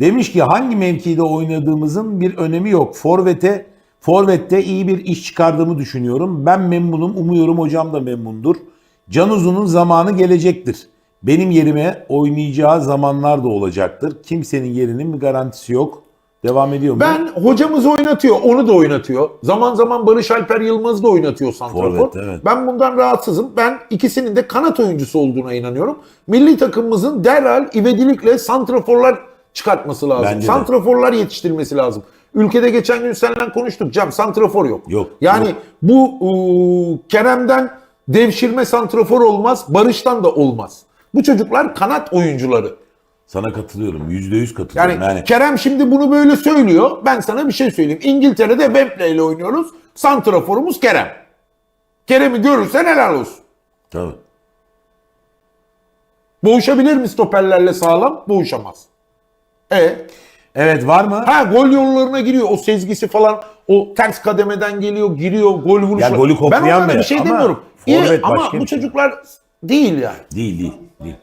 Demiş ki hangi mevkide oynadığımızın bir önemi yok. Forvet'e Forvet'te iyi bir iş çıkardığımı düşünüyorum. Ben memnunum. Umuyorum hocam da memnundur. Can Uzun'un zamanı gelecektir. Benim yerime oynayacağı zamanlar da olacaktır. Kimsenin yerinin bir garantisi yok. Devam ediyor mu? Ben hocamız oynatıyor, onu da oynatıyor. Zaman zaman Barış Alper Yılmaz'ı da oynatıyor santrafor. Evet. Ben bundan rahatsızım. Ben ikisinin de kanat oyuncusu olduğuna inanıyorum. Milli takımımızın derhal ivedilikle santraforlar çıkartması lazım. Bence de. santraforlar yetiştirmesi lazım. Ülkede geçen gün seninle konuştuk. Cam santrafor yok. Yok, Yani yok. bu ıı, Kerem'den devşirme santrafor olmaz, Barış'tan da olmaz. Bu çocuklar kanat oyuncuları. Sana katılıyorum. Yüzde yüz katılıyorum. Yani, Yani, Kerem şimdi bunu böyle söylüyor. Ben sana bir şey söyleyeyim. İngiltere'de Wembley ile oynuyoruz. Santraforumuz Kerem. Kerem'i görürsen helal olsun. tabii. Boğuşabilir mi stoperlerle sağlam? Boğuşamaz. E Evet var mı? ha gol yollarına giriyor. O sezgisi falan o ters kademeden geliyor, giriyor, gol vuruşu. Ya golü ben koklayan onlara biri bir şey ama demiyorum. İyi ama bu şey. çocuklar değil yani. Değil değil. değil.